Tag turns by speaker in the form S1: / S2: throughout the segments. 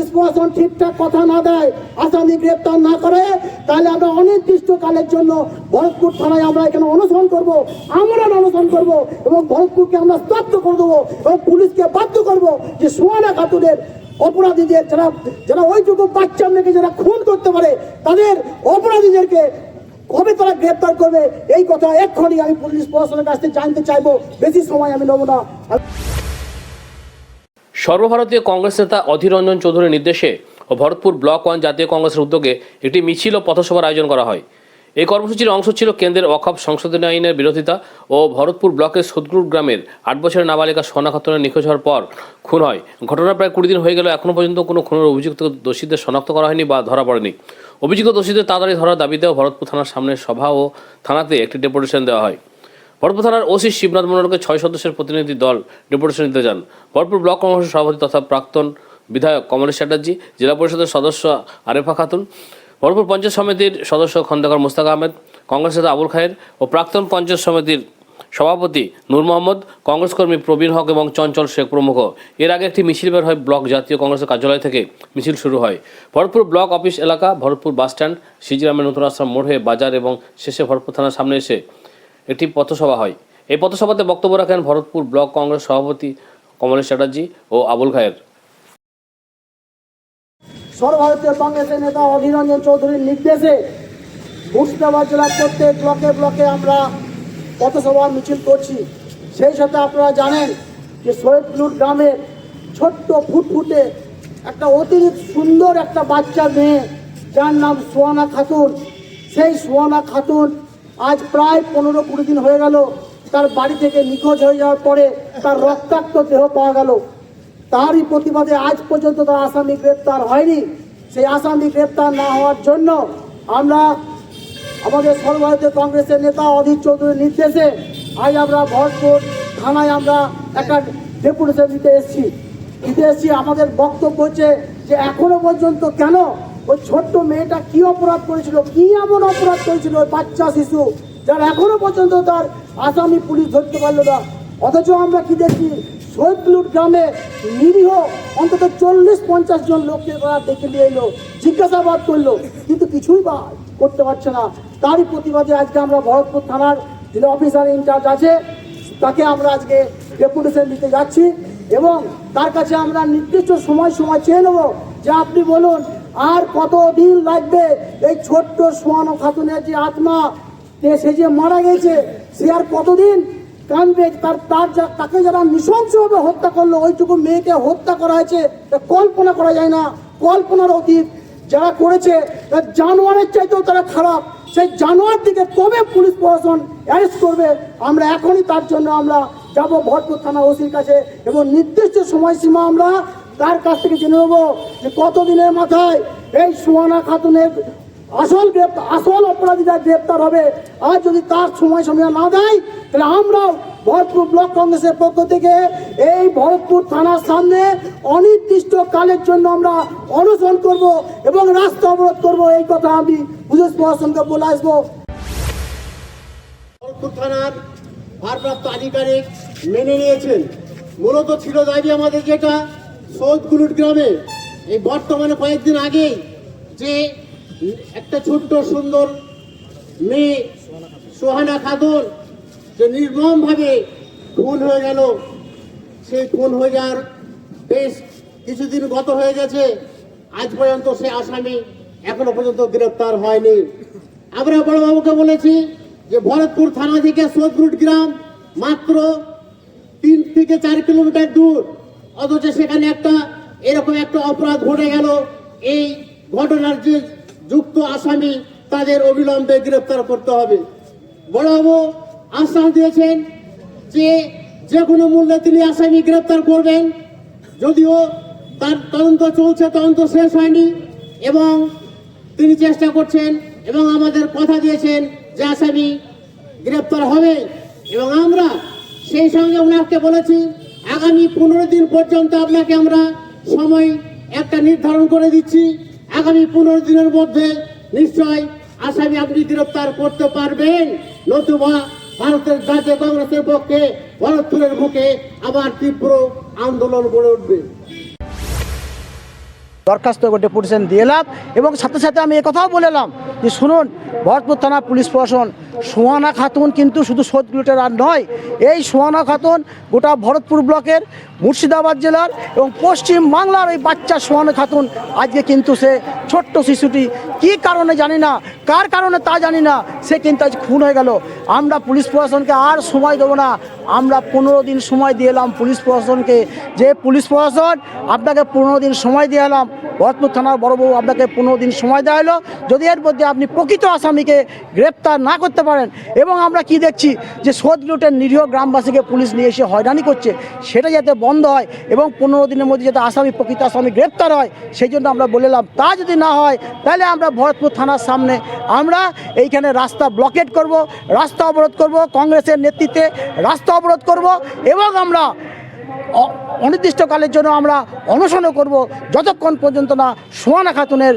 S1: Police প্রশাসন ঠিকঠাক কথা না দেয়, আসামি গ্রেপ্তার না করে, তাহলে আমরা অনির্দিষ্টকালের জন্য ভরতপুর থানায় আমরা এখানে অনুসরণ করব আমরা অনুসরণ করব এবং ভরতপুরকে আমরা স্তব্ধ করে দেবো এবং পুলিশকে বাধ্য করব যে সোয়ানা খাতুনের অপরাধীদের যারা যারা ওইটুকু বাচ্চা মেয়েকে যারা খুন করতে পারে, তাদের অপরাধীদেরকে কবে তারা গ্রেপ্তার করবে, এই কথা এক্ষুনি আমি পুলিশ প্রশাসনের কাছ থেকে জানতে চাইব। বেশি সময় আমি নেব না।
S2: সর্বভারতীয় কংগ্রেস নেতা অধীর রঞ্জন চৌধুরীর নির্দেশে ও ভরতপুর ব্লক ওয়ান জাতীয় কংগ্রেসের উদ্যোগে একটি মিছিল ও পথসভার আয়োজন করা হয়। এই কর্মসূচির অংশ ছিল কেন্দ্রের অখাপ সংশোধনী আইনের বিরোধিতা ও ভরতপুর ব্লকের সুদগ্রুট গ্রামের আট বছরের নাবালিকা সোনা খাতুনের নিখোঁজ হওয়ার পর খুন হয়। ঘটনা প্রায় কুড়ি দিন হয়ে গেল এখনও পর্যন্ত কোনো খুনের অভিযুক্ত দোষীদের শনাক্ত করা হয়নি বা ধরা পড়েনি। অভিযুক্ত দোষীদের তাড়াতাড়ি ধরার দাবিতেও ভরতপুর থানার সামনে সভা ও থানাতে একটি ডেপুটেশন দেওয়া হয়। ভরতপুর থানার ওসি শিবনাথ মন্ডলকে ছয় সদস্যের প্রতিনিধি দল ডেপুটেশন নিতে যান। ভরতপুর ব্লক কংগ্রেসের সভাপতি তথা প্রাক্তন বিধায়ক কমলেশ চ্যাটার্জি, জেলা পরিষদের সদস্য আরেফা খাতুন, ভরতপুর পঞ্চায়েত সমিতির সদস্য খন্দকার মুস্তাক আহমেদ, কংগ্রেস নেতা আবুল খায়ের ও প্রাক্তন পঞ্চায়েত সমিতির সভাপতি নূর মোহাম্মদ, কংগ্রেস কর্মী প্রবীণ হক এবং চঞ্চল শেখ প্রমুখ। এর আগে একটি মিছিল বের হয় ব্লক জাতীয় কংগ্রেসের কার্যালয় থেকে। মিছিল শুরু হয়। ভরতপুর ব্লক অফিস এলাকা, ভরতপুর বাসস্ট্যান্ড সিজিরামের নতুন আশ্রম মোড় হয়ে বাজার এবং শেষে ভরতপুর থানার সামনে এসে একটি পথসভা হয়। এই পথসভাতে বক্তব্য রাখেন ভরতপুর ব্লক কংগ্রেস সভাপতি কমলেশ চ্যাটার্জি ও আবুল খায়ের।
S1: সর্বভারতীয় কংগ্রেসের নেতা অধীর রঞ্জন চৌধুরীর নির্দেশে মুর্শিদাবাদ জেলার প্রত্যেক ব্লকে ব্লকে আমরা পথসভা মিছিল করছি। সেই সাথে আপনারা জানেন যে সৈয়দপুর গ্রামের ছোট্ট ফুটফুটে একটা অতিরিক্ত সুন্দর একটা বাচ্চা মেয়ে, যার নাম সোয়ানা খাতুন। সেই সোয়ানা খাতুন আজ প্রায় পনেরো কুড়ি দিন হয়ে গেল। তার বাড়ি থেকে নিখোঁজ হয়ে যাওয়ার পরে তার রক্তাক্ত দেহ পাওয়া গেল। তারই প্রতিবাদে আজ পর্যন্ত তার আসামি গ্রেপ্তার হয়নি। সেই আসামি গ্রেপ্তার না হওয়ার জন্য আমরা আমাদের সর্বভারতীয় কংগ্রেসের নেতা অধীর চৌধুরীর নির্দেশে আজ আমরা ভরপুর থানায় আমরা একটা ডেপুটেশন দিতে এসেছি। দিতে এসেছি। আমাদের বক্তব্য হচ্ছে যে এখনও পর্যন্ত কেন ওই ছোট্ট মেয়েটা কি অপরাধ করেছিল? কি এমন অপরাধ করেছিল ওই বাচ্চা শিশু, যার এখনও পর্যন্ত তার আসামি পুলিশ ধরতে পারল না? অথচ আমরা কি দেখি? সৈয়দপুর গ্রামে নিরীহ অন্তত চল্লিশ পঞ্চাশ জন লোককে তারা দেখে নিয়ে এলো, জিজ্ঞাসাবাদ করল, কিন্তু কিছুই বা করতে পারছে না। তারই প্রতিবাদে আজকে আমরা ভরতপুর থানার যিনি অফিসার ইনচার্জ আছে, তাকে আমরা আজকে ডেপুটেশন দিতে যাচ্ছি এবং তার কাছে আমরা নির্দিষ্ট সময় সময় চেয়ে নেব। যে আপনি বলুন আর কত দিন লাগবে এই ছোট্ট সোয়ানো খাতুনের যে আত্মা সে যে মারা গেছে, সে আর কতদিন কানবে তার তার যা- তাকে যারা নৃশংসভাবে হত্যা করল, ওইটুকু মেয়েকে হত্যা করা হয়েছে কল্পনা করা যায় না। কল্পনার অতীত যারা করেছে জানোয়ারের চাইতেও তারা খারাপ। সেই জানোয়ার দিকে কবে পুলিশ প্রশাসন অ্যারেস্ট করবে? আমরা এখনই তার জন্য আমরা যাব ভরপুর থানা ওসির কাছে এবং নির্দিষ্ট সময়সীমা আমরা তার কাছ থেকে জেনে নেব যে কতদিনের মাথায় এই সুহানা খাতুনের আসল গ্রেপ্তার, আসল অপরাধীরা গ্রেপ্তার হবে। আর যদি তার সময় সময় না দেয়, তাহলে আমরাও ভরতপুর ব্লক কংগ্রেসের পক্ষ থেকে এই ভরতপুর থানার সামনে অনির্দিষ্ট কালের জন্য আমরা অনশন করব এবং রাস্তা অবরোধ করব। এই কথা আমি পুলিশ প্রশাসনকে বলে আসব।
S3: ভরতপুর থানার ভারপ্রাপ্ত আধিকারিক মেনে নিয়েছেন। মূলত ছিল দাবি আমাদের যেটা সৌদগুলুট গ্রামে এই বর্তমানে কয়েকদিন আগেই যে একটা ছোট্ট সুন্দর মেয়ে সোহানা খাতুন যে নির্মমভাবে খুন হয়ে গেল। সেই খুন হয়ে যাওয়ার বেশ কিছুদিন গত হয়ে গেছে। আজ পর্যন্ত সে আসামি এখনও পর্যন্ত গ্রেপ্তার হয়নি। আমরা বড়বাবুকে বলেছি যে ভরতপুর থানা থেকে সোদরুট গ্রাম মাত্র তিন থেকে চার কিলোমিটার দূর। অথচ সেখানে একটা, এরকম একটা অপরাধ ঘটে গেল। এই ঘটনার যে যুক্ত আসামি, তাদের অবিলম্বে গ্রেপ্তার করতে হবে। বড়বাবু, আশ্বাস দিয়েছেন যে যে কোনো মূল্যে তিনি আসামি গ্রেপ্তার করবেন। যদিও তার তদন্ত চলছে, তদন্ত শেষ হয়নি এবং তিনি চেষ্টা করছেন এবং আমাদের কথা দিয়েছেন যে আসামি গ্রেপ্তার হবে এবং আমরা সেই সঙ্গে ওনাকে বলেছি আগামী পনেরো দিন পর্যন্ত আপনাকে আমরা সময় একটা নির্ধারণ করে দিচ্ছি। আগামী পনেরো দিনের মধ্যে নিশ্চয় আসামি আপনি গ্রেপ্তার করতে পারবেন। নতুবা ভারতের জাতীয় কংগ্রেসের পক্ষে ভরতপুরের মুখে আবার তীব্র আন্দোলন গড়ে উঠবে।
S1: দরখাস্ত করে ডেপুটেশন দিয়ে এলাম এবং সাথে সাথে আমি কথাও বলে এলাম যে শুনুন, ভরতপুর থানা পুলিশ প্রশাসন, সোহানা খাতুন কিন্তু শুধু সোদগুলোটার আর নয়, এই সোহানা খাতুন গোটা ভরতপুর ব্লকের মুর্শিদাবাদ জেলার এবং পশ্চিম বাংলার এই বাচ্চা সোহানা খাতুন, আজকে কিন্তু সে ছোট্ট শিশুটি, কী কারণে জানি না, কার কারণে তা জানি না, সে কিন্তু আজ খুন হয়ে গেল। আমরা পুলিশ প্রশাসনকে আর সময় দেবো না আমরা পনেরো দিন সময় দিয়ে এলাম পুলিশ প্রশাসনকে। যে পুলিশ প্রশাসন আপনাকে পনেরো দিন সময় দিয়ে এলাম ভরতপুর থানার বড়বাবু আপনাকে পনেরো দিন সময় দেওয়া হলো। যদি এর মধ্যে আপনি প্রকৃত আসামিকে গ্রেপ্তার না করতে পারেন এবং আমরা কি দেখছি যে সোদ লুটের নিরীহ গ্রামবাসীকে পুলিশ নিয়ে এসে হয়রানি করছে, সেটা যাতে বন্ধ হয় এবং পনেরো দিনের মধ্যে যাতে আসামি, প্রকৃত আসামি গ্রেপ্তার হয়, সেই জন্য আমরা বলেলাম তা যদি না হয়, তাহলে আমরা ভরতপুর থানার সামনে আমরা এইখানে রাস্তা ব্লকেট করব, রাস্তা অবরোধ করব, কংগ্রেসের নেতৃত্বে রাস্তা অবরোধ করব এবং আমরা অনির্দিষ্টকালের জন্য আমরা অনশনও করব যতক্ষণ পর্যন্ত না সোয়ানা খাতুনের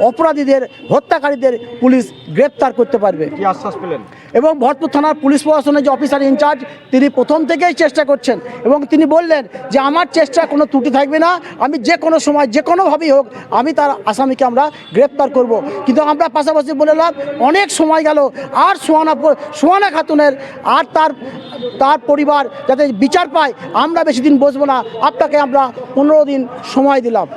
S1: অপরাধীদের হত্যাকারীদের পুলিশ গ্রেপ্তার করতে পারবে।
S4: আশ্বাস পেলেন?
S1: এবং ভরপুর থানার পুলিশ প্রশাসনের যে অফিসার ইনচার্জ তিনি প্রথম থেকেই চেষ্টা করছেন এবং তিনি বললেন যে আমার চেষ্টা কোনো ত্রুটি থাকবে না আমি যে কোনো সময় যে কোনোভাবেই হোক আমি তার আসামিকে আমরা গ্রেপ্তার করব। কিন্তু আমরা পাশাপাশি বললাম অনেক সময় গেল আর সোয়ানা প- সোয়ানা খাতুনের আর তার তার পরিবার যাতে বিচার পায় আমরা বেশি দিন বসবো না। আপনাকে আমরা পনেরো দিন সময় দিলাম।